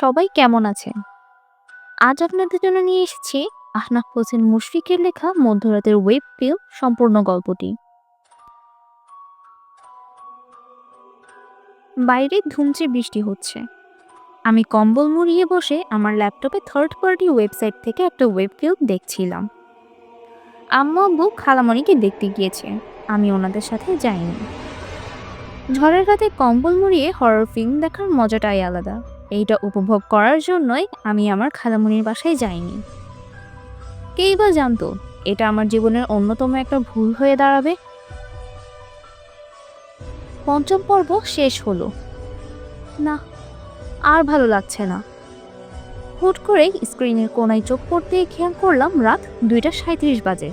সবাই কেমন আছেন? আজ আপনাদের জন্য নিয়ে এসেছি আহনাফ হোসেন মুশফিকের লেখা মধ্যরাতের ওয়েব ফিল্ম সম্পূর্ণ গল্পটি। বাইরে ধুমচে বৃষ্টি হচ্ছে। আমি কম্বল মুড়িয়ে বসে আমার ল্যাপটপে থার্ড পার্টি ওয়েবসাইট থেকে একটা ওয়েব ফিল্ম দেখছিলাম। আম্মা আব্বু খালামণিকে দেখতে গিয়েছে। আমি ওনাদের সাথে যাইনি। ঝড়ের রাতে কম্বল মুড়িয়ে হরর ফিল্ম দেখার মজাটাই আলাদা। এইটা উপভোগ করার জন্যই আমি আমার খালামুনির বাসায় যাইনি। কেই বা জানতো, এটা আমার জীবনের অন্যতম একটা ভুল হয়ে দাঁড়াবে? পঞ্চম পর্ব শেষ হলো। না, আর ভালো লাগছে না। হুট করেই স্ক্রিনের কোনায় চোখ পড়তে খেয়াল করলাম রাত দুইটা সাঁত্রিশ বাজে।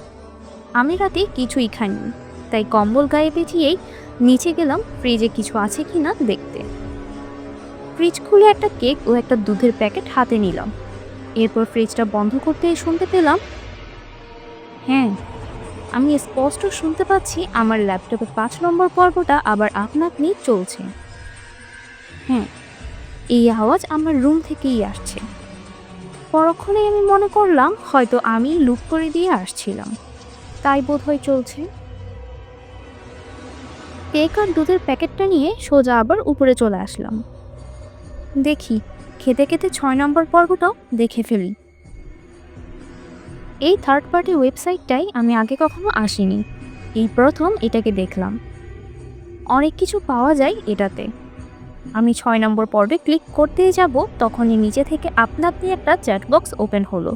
আমি রাতে কিছুই খাইনি, তাই কম্বল গায়ে পেঁচিয়েই নিচে গেলাম, ফ্রিজে কিছু আছে কি না দেখতে। ফ্রিজ খুলে একটা কেক ও একটা দুধের প্যাকেট হাতে নিলাম। এরপর ফ্রিজটা বন্ধ করতে শুনতে পেলাম হ্যাঁ আমি স্পষ্ট শুনতে পাচ্ছি আমার ল্যাপটপে পাঁচ নম্বর পর্বটা আবার আপনা আপনি চলছে। হ্যাঁ এই আওয়াজ আমার রুম থেকেই আসছে। পরক্ষণে আমি মনে করলাম হয়তো আমি লুপ করে দিয়ে আসছিলাম। তাই বোধহয় চলছে। কেক আর দুধের প্যাকেটটা নিয়ে সোজা আবার উপরে চলে আসলাম। দেখি, খেতে খেতে ছয় নম্বর পর্বটাও দেখে ফেলি। এই থার্ড পার্টি ওয়েবসাইটটাই আমি আগে কখনো আসিনি। এই প্রথম এটাকে দেখলাম। অনেক কিছু পাওয়া যায় এটাতে। আমি ছয় নম্বর পর্বে ক্লিক করতেই যাব, তখনই নিচে থেকে আপনা আপনি একটা চ্যাট বক্স ওপেন হলো।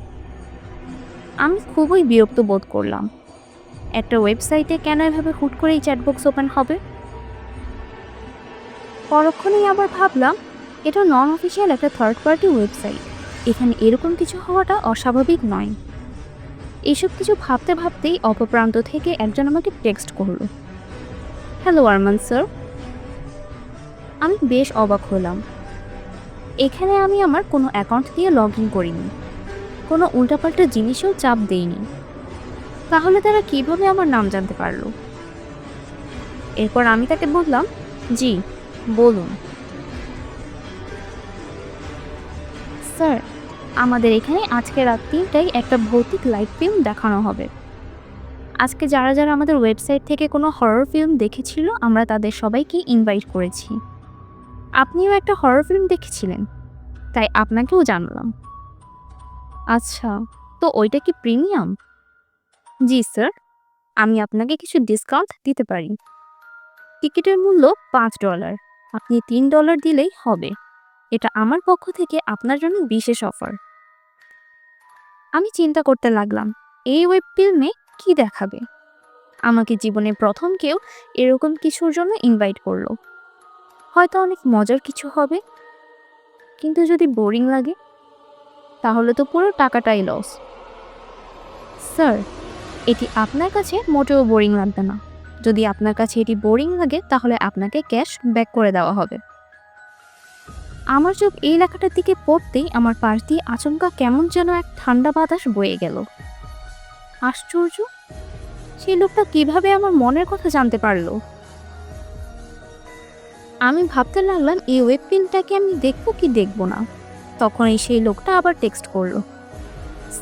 আমি খুবই বিরক্ত বোধ করলাম। একটা ওয়েবসাইটে কেন এভাবে হুট করেই চ্যাট বক্স ওপেন হবে? পরক্ষণেই আবার ভাবলাম এটা নন অফিসিয়াল একটা থার্ড পার্টি ওয়েবসাইট এখানে এরকম কিছু হওয়াটা অস্বাভাবিক নয়। এইসব কিছু ভাবতে ভাবতেই অপপ্রান্ত থেকে একজন আমাকে টেক্সট করল। হ্যালো আরমান স্যার আমি বেশ অবাক হলাম। এখানে আমি আমার কোনো অ্যাকাউন্ট দিয়ে লগ ইন করিনি। কোনো উল্টাপাল্টা জিনিসেও চাপ দেইনি। তাহলে তারা কীভাবে আমার নাম জানতে পারল? এরপর আমি তাকে বললাম, জি, বলুন। স্যার। আমাদের এখানে আজকে রাত তিনটায় একটা ভৌতিক লাইভ ফিল্ম দেখানো হবে। আজকে যারা যারা আমাদের ওয়েবসাইট থেকে কোনো হরর ফিল্ম দেখেছিল, আমরা তাদের সবাইকে ইনভাইট করেছি। আপনিও একটা হরর ফিল্ম দেখেছিলেন? তাই আপনাকেও জানলাম। আচ্ছা তো ওইটা কি প্রিমিয়াম জি, স্যার। আমি আপনাকে কিছু ডিসকাউন্ট দিতে পারি। টিকিটের মূল্য পাঁচ ডলার আপনি তিন ডলার দিলেই হবে। এটা আমার পক্ষ থেকে আপনার জন্য বিশেষ অফার। আমি চিন্তা করতে লাগলাম, এই ওয়েব ফিল্মে কি দেখাবে? আমাকে জীবনে প্রথম কেউ এরকম কিছুর জন্য ইনভাইট করল। হয়তো অনেক মজার কিছু হবে। কিন্তু যদি বোরিং লাগে, তাহলে তো পুরো টাকাটাই লস স্যার, এটি আপনার কাছে মোটেও বোরিং লাগবে না। যদি আপনার কাছে এটি বোরিং লাগে, তাহলে আপনাকে ক্যাশ ব্যাক করে দেওয়া হবে। আমার চোখ এই লেখাটার দিকে পড়তেই আমার পাশ দিয়ে আচমকা কেমন যেন এক ঠান্ডা বাতাস বয়ে গেল। আশ্চর্য? সেই লোকটা কীভাবে আমার মনের কথা জানতে পারল? আমি ভাবতে লাগলাম, এই ওয়েব ফিল্মটাকে আমি দেখব কি দেখব না। তখনই সেই লোকটা আবার টেক্সট করল।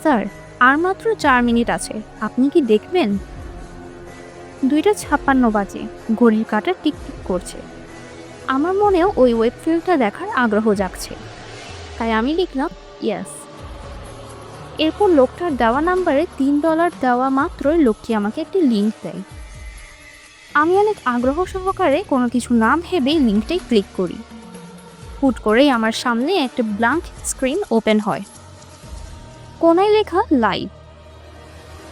স্যার, আর মাত্র চার মিনিট আছে। আপনি কি দেখবেন? দুইটা ছাপ্পান্ন বাজে। ঘড়ির কাটা টিকটিক করছে। আমার মনেও ওই ওয়েব ফিল্মটা দেখার আগ্রহ জাগছে। তাই আমি লিখলাম ইয়াস এরপর লোকটার দেওয়া নাম্বারে তিন ডলার দেওয়া মাত্রই লোকটি আমাকে একটি লিঙ্ক দেয়। আমি অনেক আগ্রহ সহকারে কোনো কিছু নাম ভেবেই লিঙ্কটাই ক্লিক করি। হুট করেই আমার সামনে একটা ব্লাঙ্ক স্ক্রিন ওপেন হয়। কোনায় লেখা লাইভ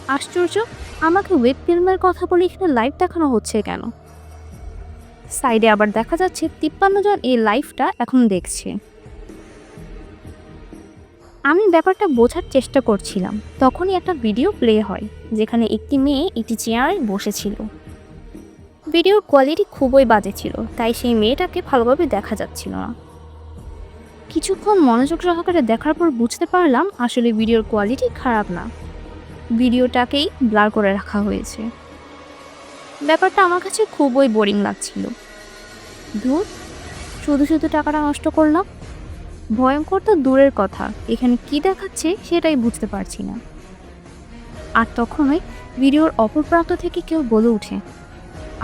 আশ্চর্য, আমাকে ওয়েব ফিল্মের কথা বলে এখানে লাইভ দেখানো হচ্ছে কেন? সাইডে আবার দেখা যাচ্ছে তিপ্পান্ন জন এই লাইভটা এখন দেখছে। আমি ব্যাপারটা বোঝার চেষ্টা করছিলাম। তখনই একটা ভিডিও প্লে হয়, যেখানে একটি মেয়ে একটি চেয়ারে বসেছিল। ভিডিওর কোয়ালিটি খুবই বাজে ছিল, তাই সেই মেয়েটাকে ভালোভাবে দেখা যাচ্ছিল না। কিছুক্ষণ মনোযোগ সহকারে দেখার পর বুঝতে পারলাম আসলে ভিডিওর কোয়ালিটি খারাপ না। ভিডিওটাকেই ব্লার করে রাখা হয়েছে। ব্যাপারটা আমার কাছে খুবই বোরিং লাগছিল। ধুর, শুধু শুধু টাকাটা নষ্ট করলাম। ভয়ঙ্কর তো দূরের কথা, এখানে কি দেখাচ্ছে সেটাই বুঝতে পারছি না। আর তখনই ভিডিওর অপর প্রান্ত থেকে কেউ বলে ওঠে,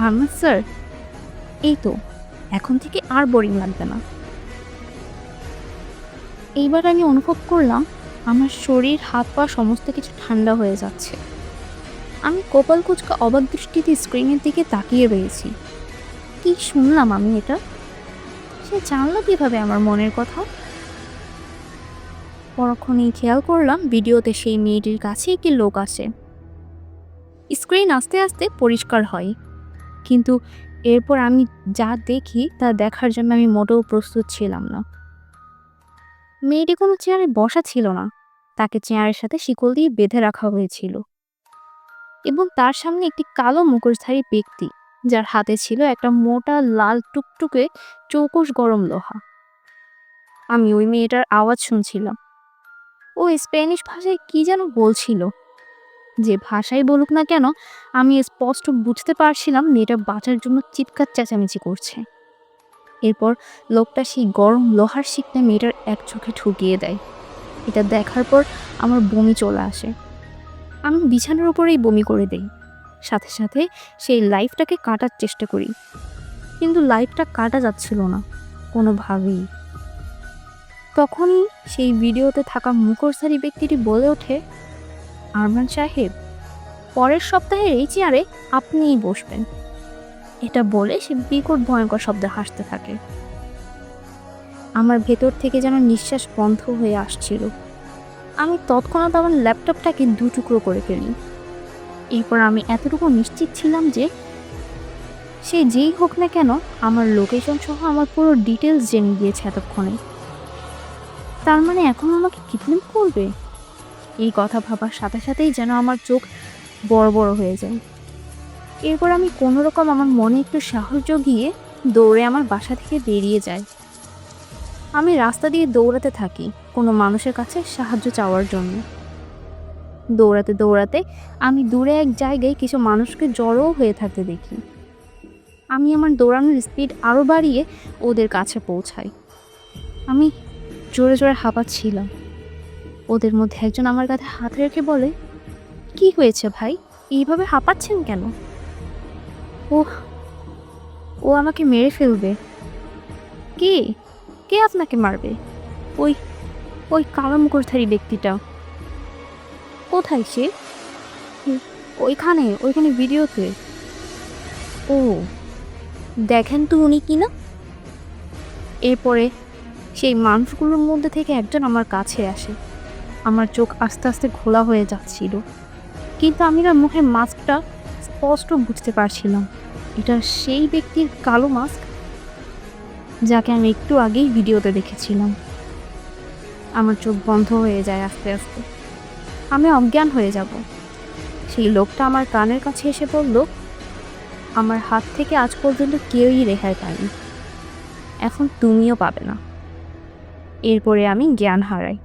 আহমেদ স্যার, এই তো, এখন থেকে আর বোরিং লাগবে না। এইবার আমি অনুভব করলাম, আমার শরীর, হাত পা সমস্ত কিছু ঠান্ডা হয়ে যাচ্ছে। আমি কপাল কুচকা অবাক দৃষ্টিতে স্ক্রিনের দিকে তাকিয়ে রয়েছি। কি শুনলাম আমি এটা? সে জানলো কীভাবে আমার মনের কথা? পরক্ষণেই খেয়াল করলাম ভিডিওতে সেই মেয়েটির কাছে একটি লোক আসে স্ক্রিন আস্তে আস্তে পরিষ্কার হয়। কিন্তু এরপর আমি যা দেখি তা দেখার জন্য আমি মোটেও প্রস্তুত ছিলাম না। মেয়েটি কোনো চেয়ারে বসা ছিল না। তাকে চেয়ারের সাথে শিকল দিয়ে বেঁধে রাখা হয়েছিল। এবং তার সামনে একটি কালো মুখোশধারী ব্যক্তি যার হাতে ছিল একটা মোটা লাল টুকটুকে চৌকস গরম লোহা। আমি ওই মেয়েটার আওয়াজ শুনছিলাম। ও স্প্যানিশ ভাষায় কি যেন বলছিল। যে ভাষাই বলুক না কেন, আমি স্পষ্ট বুঝতে পারছিলাম মেয়েটা বাঁচার জন্য চিৎকার চেঁচামেচি করছে। এরপর লোকটা সেই গরম লোহার শিকটা মেয়েটার এক চোখে ঠুকিয়ে দেয়। এটা দেখার পর আমার বমি চলে আসে। আমি বিছানার উপরেই বমি করে দেই। সাথে সাথে সেই লাইফটাকে কাটার চেষ্টা করি। কিন্তু লাইফটা কাটা যাচ্ছিল না, কোনোভাবেই। তখনই সেই ভিডিওতে থাকা মুখোশধারী ব্যক্তিটি বলে ওঠে, আরমান সাহেব, পরের সপ্তাহের এই চেয়ারে আপনিই বসবেন। এটা বলে সে বিকট ভয়ঙ্কর শব্দে হাসতে থাকে। আমার ভেতর থেকে যেন নিঃশ্বাস বন্ধ হয়ে আসছিল। আমি তৎক্ষণাৎ আমার ল্যাপটপটাকে দু টুকরো করে ফেলি। এরপর আমি এতটুকু নিশ্চিত ছিলাম যে সে যেই হোক না কেন আমার লোকেশন সহ আমার পুরো ডিটেলস জেনে গিয়েছে এতক্ষণে। তার মানে এখন আমাকে কিডন্যাপ করবে? এই কথা ভাবার সাথে সাথেই যেন আমার চোখ বড় বড় হয়ে যায়। এরপর আমি কোনো রকম আমার মনে একটু সাহস জগিয়ে দৌড়ে আমার বাসা থেকে বেরিয়ে যাই। আমি রাস্তা দিয়ে দৌড়াতে থাকি কোনো মানুষের কাছে সাহায্য চাওয়ার জন্য। দৌড়াতে দৌড়াতে আমি দূরে এক জায়গায় কিছু মানুষকে জড়ো হয়ে থাকতে দেখি। আমি আমার দৌড়ানোর স্পিড আরও বাড়িয়ে ওদের কাছে পৌঁছাই। আমি জোরে জোরে হাঁপাচ্ছিলাম। ওদের মধ্যে একজন আমার কাছে হাত রেখে বলে, কি হয়েছে ভাই? এইভাবে হাঁপাচ্ছেন কেন? ও ও আমাকে মেরে ফেলবে। কে? কে আপনাকে মারবে? ওই ওই কালো মুখোশধারী ব্যক্তিটা। কোথায় সে? ওইখানে ওইখানে ভিডিওতে। ও, দেখেন তো উনি কি না এরপরে সেই মানুষগুলোর মধ্যে থেকে একজন আমার কাছে আসে। আমার চোখ আস্তে আস্তে ঘোলা হয়ে যাচ্ছিল। কিন্তু আমি না মুখের মাস্কটা স্পষ্ট বুঝতে পারছিলাম। এটা সেই ব্যক্তির কালো মাস্ক যাকে আমি একটু আগেই ভিডিওতে দেখেছিলাম। আমার চোখ বন্ধ হয়ে যায় আস্তে আস্তে। আমি অজ্ঞান হয়ে যাব। সেই লোকটা আমার কানের কাছে এসে বলল, আমার হাত থেকে আজ পর্যন্ত কেউই রেহাই পায়নি। এখন তুমিও পাবে না। এরপরে আমি জ্ঞান হারাই।